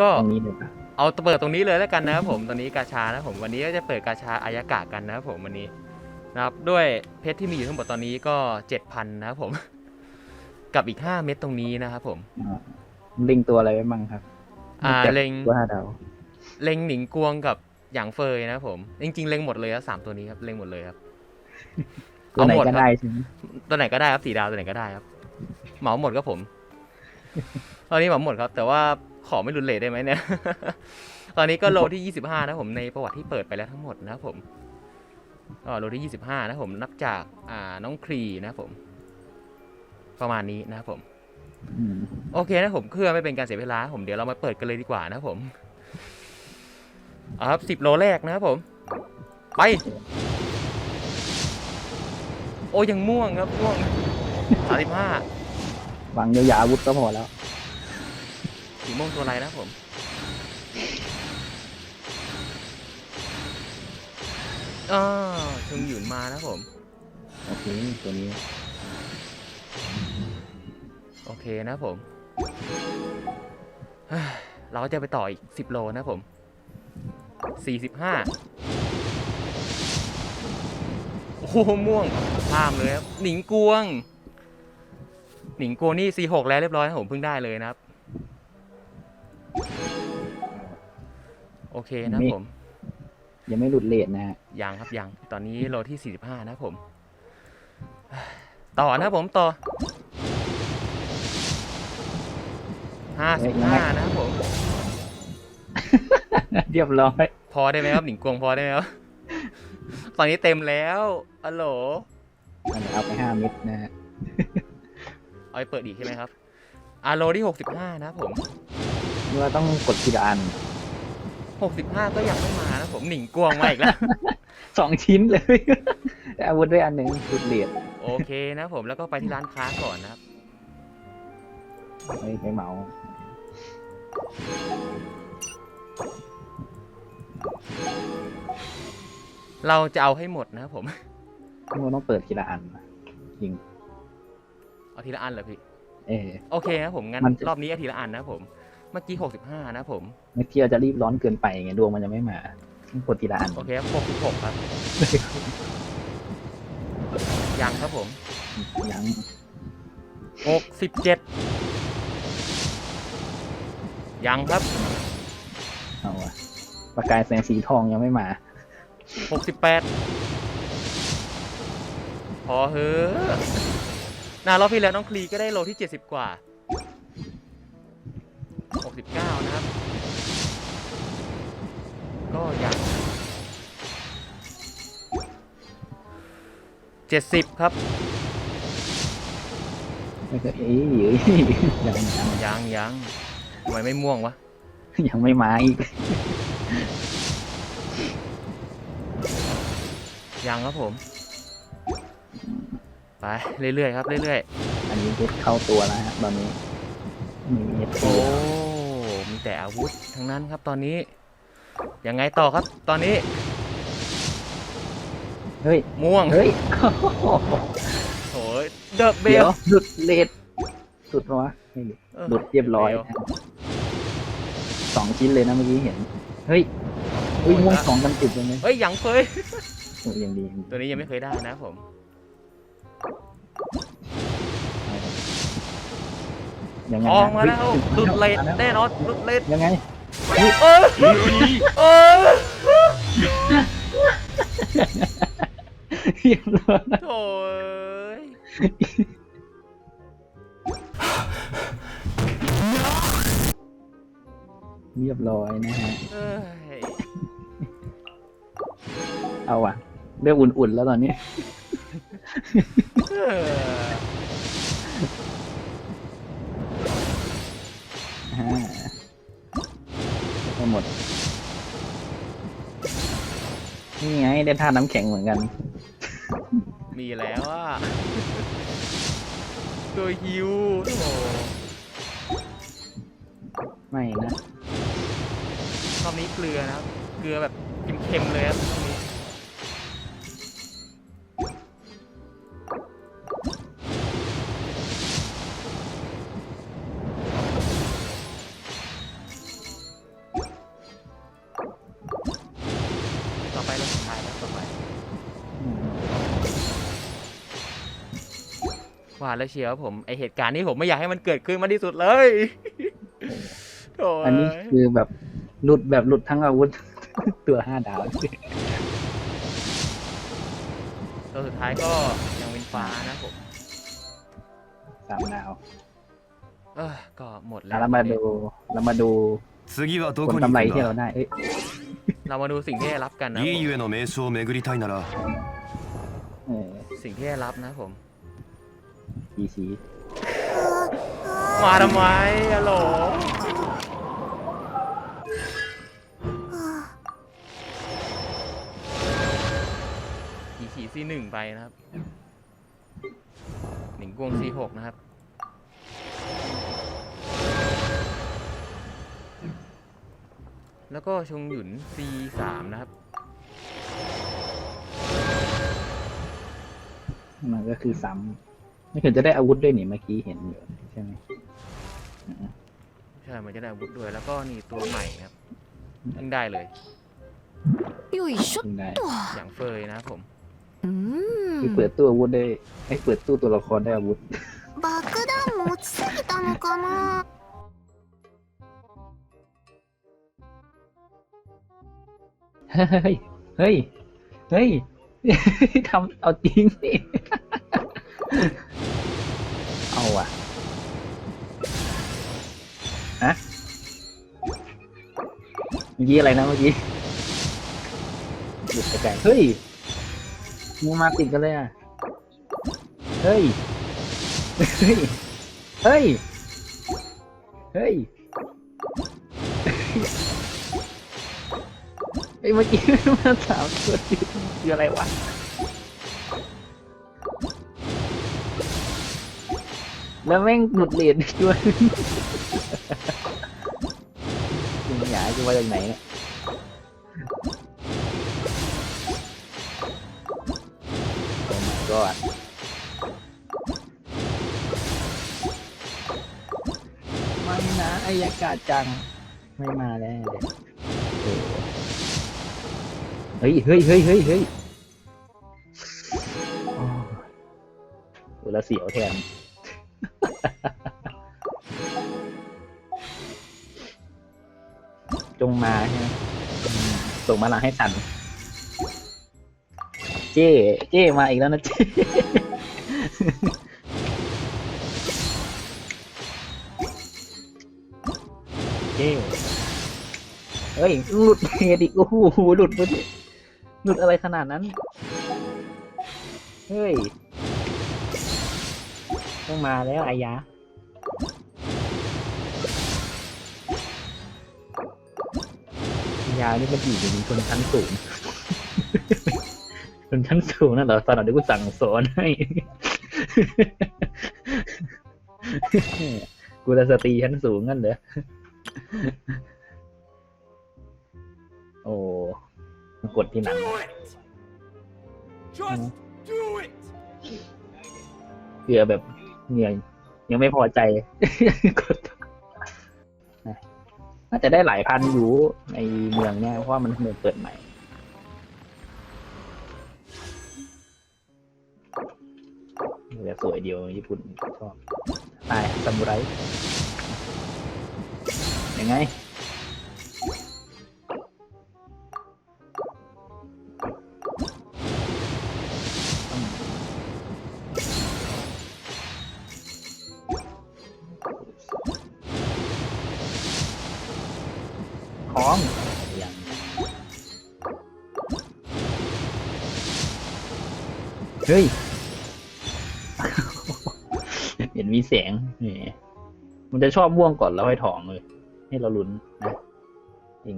ก็ตรงนี้เลยปะเอาเปิดตรงนี้เลยแล้วกันนะครับผมตอนนี้กาชานะครับผมวันนี้ก็จะเปิดกาชาอายากะกันนะครับผมวันนี้นะครับด้วยเพชรที่มีอยู่ทั้งหมดตอนนี้ก็7,000นะครับผม กับอีก5เม็ดตรงนี้นะครับผมอ่าลิงตัวอะไรไว้บ้างครับอ่าจับเล็งตัวห้าดาวเล็งหนิงกวงกับหยางเฟยนะครับผมจริงๆเล็งหมดเลยครับสามตัวนี้ครับเล็งหมดเลยครับตัวไหนเอาหมดก็ครับได้ใช่ไหมตัวไหนก็ได้ครับสีดาวตัวไหนก็ได้ครับ เหมาหมดครับผม ตอนนี้เหมาหมดครับ แต่ว่า ขอไม่รุนเลทได้ไหมเนี่ย ตอนนี้ก็โลที่ 25 นะครับผมในประวัติที่เปิดไปแล้วทั้งหมดนะครับผมก็โลที่ 25 นะครับผมนับจากอ่าน้องครีนะครับผม ประมาณนี้นะครับผมอืมโอเคนะผมเพื่อไม่เป็นการเสียเวลา ผมเดี๋ยวเรามาเปิดกันเลยดีกว่านะครับผมเอาครับสิบโลแรกนะครับผม ไป โอ้ยังม่วงครับม่วงสามสิบห้าวางยาวๆอาวุธก็พอแล้ว สีม่วงตัวอะไรนะครับผมอ่าชงหยุนมานะครับผม โอเคตัวนี้ โอเคนะครับผมเฮ้ยเราก็จะไปต่ออีกสิบโลนะครับผมสี่สิบห้าโอ้โหม่วงข้ามเลยครับ หนิงกวง หนิงกวงนี่สี่หกแล้วเรียบร้อยนะผมเพิ่งได้เลยนะครับ โอเคนะครับผม ยังไม่หลุดเลทนะฮะยังครับยังตอนนี้โลที่ 45 นะครับผม ต่อนะครับผมต่อ 55 นะครับผม เรียบร้อย พอได้ไหมครับหนิงกวงพอได้ไหมครับ ตอนนี้เต็มแล้วอัลโหลอันนี้เอาไปห้าเม็ดนะฮะเอาไปเปิดอีกใช่ไหมครับอาโลที่ 65 นะครับผมนี่ว่าต้องกดทีละอัน 65 ก็ยังไม่มานะครับผมหนิงกวงมาอีกแล้ว สองชิ้นเลยแต่อาวุธด้วยอันหนึ่งหลุดเลทโอเคนะครับผมแล้วก็ไปที่ร้านค้าก่อนนะครับ ไม่ไปเหมาเราจะเอาให้หมดนะครับผมนี่ว่าต้องเปิดทีละอันนะจริงเอาทีละอันเหรอพี่ เออ โอเคครับผมงั้นมันจะ รอบนี้เอาทีละอันนะครับผม เมื่อกี้65นะครับผมไม่เที่ยวจะรีบร้อนเกินไปไงดวงมันยังไม่มาต้องกดทีละอันโอเคครับ66ครับ ยังครับผมยัง67ยังครับเอาอะประกายแสงสีทองยังไม่มา68พอเฮ้อะหน้ารอบที่แล้วน้องคลีก็ได้โลที่70กว่า 69 นะครับ ก็ยัง70 ครับไม่เคยเอ้ยเอ้ยยังยังยังยังทำไมไม่ม่วงวะ ยังไม่มาอีกยังครับผม ไป เรื่อยๆครับ เรื่อยอันนี้เพชรเข้าตัวแล้วฮะตอนนี้มีเอฟๆซีโอ้มี แต่อาวุธทั้งนั้นครับตอนนี้ ยังไงต่อครับตอนนี้ เฮ้ย ม่วงเฮ้ยโอ้ยเดอะเบเดี๋ยลวหลุดเลทหลุดปะวะไม่หลุดหลุดเรียบร้อยนะสองชิ้นเลยนะเมื่อกี้เห็น เฮ้ยเฮ้ยม่วงสองกันติดเลยไหมเฮ้ยยังเคย โอ้ยยังดียังดีตัวนี้ยังไม่เคยได้นะผม ยังไงออกนะมาแล้วฮ้ยหลุดเลทแน่นอนหลุดเลทยังไงเออเออเรียบร้อยโถ่ยเรียบร้อยนะฮะ เอ้ยเอาอะเรื่องอุ่นๆแล้วตอนนี้ นี่ไงได้ท่าน้ำแข็งเหมือนกัน มีแล้วอะ ตัวฮิวโอ้โหไม่นะ รอบนี้เกลือนะครับ เกลือแบบเค็มๆเลยครับ ว่าแล้วเชียวผมไอเหตุการณ์นี้ผมไม่อยากให้มันเกิดขึ้นมากที่สุดเลยอันนี้คือแบบหลุดแบบหลุดทั้งอาวุธ ตัวห้าดาวตัวสุดท้ายก็ยังเป็นฟ้านะผมสามดาวเออก็หมดแล้วเรามาดูเรามาดูผลกำไรที่เราได้เรามาดูสิ่งที่ได้รับกันนะสิ่งที่ได้รับนะผม ดีซีมาทำไมฮัลโหลขี่ขี่ซีหนึ่งไปนะครับ หนิงกวงซีหกนะครับ แล้วก็ชงหยุน C3 นะครับ มันก็คือซ้ำ นี่คือจะได้อาวุธด้วยนี่เมื่อกี้เห็นอยู่ใช่ไหม ใช่ มันจะได้อาวุธด้วย แล้วก็นี่ตัวใหม่นะครับเพิ่งได้เลย よいしょ เพิ่งได้ っと อย่างเฟยนะครับผม う คือ ーん เปิดตู้อาวุธได้ไอ้ยเปิดตู้ตัวละครได้อาวุธ 爆弾持ちすぎたのかな เฮ้ย เฮ้ย เฮ้ย ทำเอาจริงสิ เอาอะฮะเมื่อกี้อะไรนะเมื่อกี้หลุดไปไกลเฮ้ยมูมาติดกันเลยอะ เฮ้ย เฮ้ย เฮ้ย เฮ้ยไอ้ยเมื่อกี้มาสามตัวอยู่คืออะไรวะ แล้วแม่งหลุดเลนด้วยคุณหยาจะมาจากไหนเนี่ยโอ้ my god ไม่นะอายากาศจัง ไม่มาแล้วเฮ้ยเฮ้ยเฮ้ยเฮ้ยเฮ้ยโอ้วเสียวแทน จงมาใช่ไหมส่งมาลังให้สัน เจ้เจ้มาอีกแล้วนะเจ้เจ้เฮ้ย หลุดเพจอีกโอ้โหหลุดไปหลุดอะไรขนาดนั้น เฮ้ย ต้องมาแล้วอายะอายานี่มันอยู่ในชนชั้นสูงชนชั้นสูงนั่นเหรอตอนนั้นเดี๋ยวกูสั่งสอนให้ กูจะสตรีชั้นสูงงั้นเหรอ โอ้กดที่หนัง Just do it! เกลือแบบ เหนื่อย ยังไม่พอใจน่าจะได้หลายพันอยู่ในเมืองเนี่ยเพราะว่ามันเมืองเปิดใหม่แบบสวยเดียวญี่ปุ่นชอบตายซามูไรยังไง องเฮ้ย เห็นมีแสงนี่มันจะชอบม่วงก่อนแล้วค่อยถองเลย ให้เราลุ้นนะจริง